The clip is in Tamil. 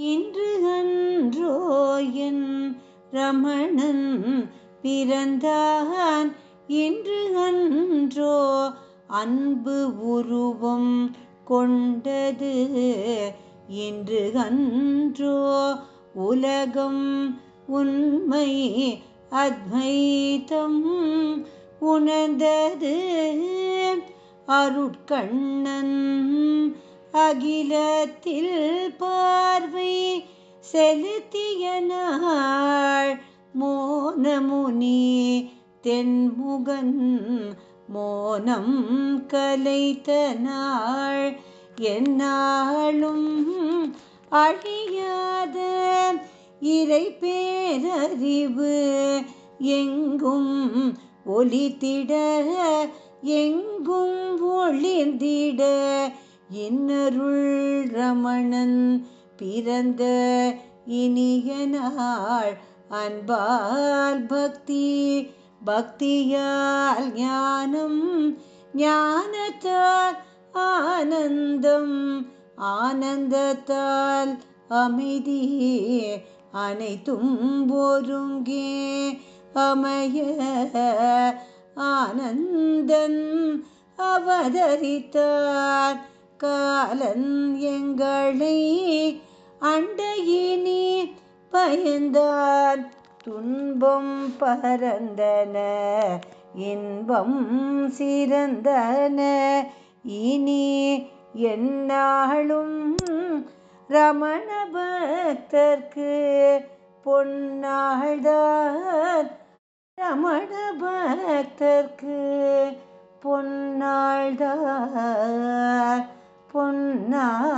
இன்று அன்றோ என் ரமணன் பிறந்தான். இன்று அன்றோ அன்பு உருவம் கொண்டது. இன்று அன்றோ உலகம் உண்மை அத்வைத்தம் உணர்ந்தது. அருட்கண்ணன் அகிலத்தில் பார்வை செலுத்திய நாள். மோனமுனி தென்முகன் மோனம் கலைத்த நாள். என்னாலும் அழியாத இறை பேரறிவு எங்கும் ஒளித்திட எங்கும் ஒளிந்திட என்னருள் ரமணன் பிறந்த இனிய நாள் அன்பால் பக்தி பக்தியால் ஞானம் ஞானத்தால் ஆனந்தம் ஆனந்தத்தால் அமைதி அனைத்தும் ஒருங்கே அமைய ஆனந்தன் அவதரித்தார். காலன் எங்களை அண்டையினி பயந்தான் துன்பம் பரந்தன இன்பம் சிறந்தன. இனி என்னாலும் ரமண பக்தர்க்கு பொன்னாள்தான் ரமண பக்தர்க்கு பொன்னாள்தான் பொன்னாள்தான்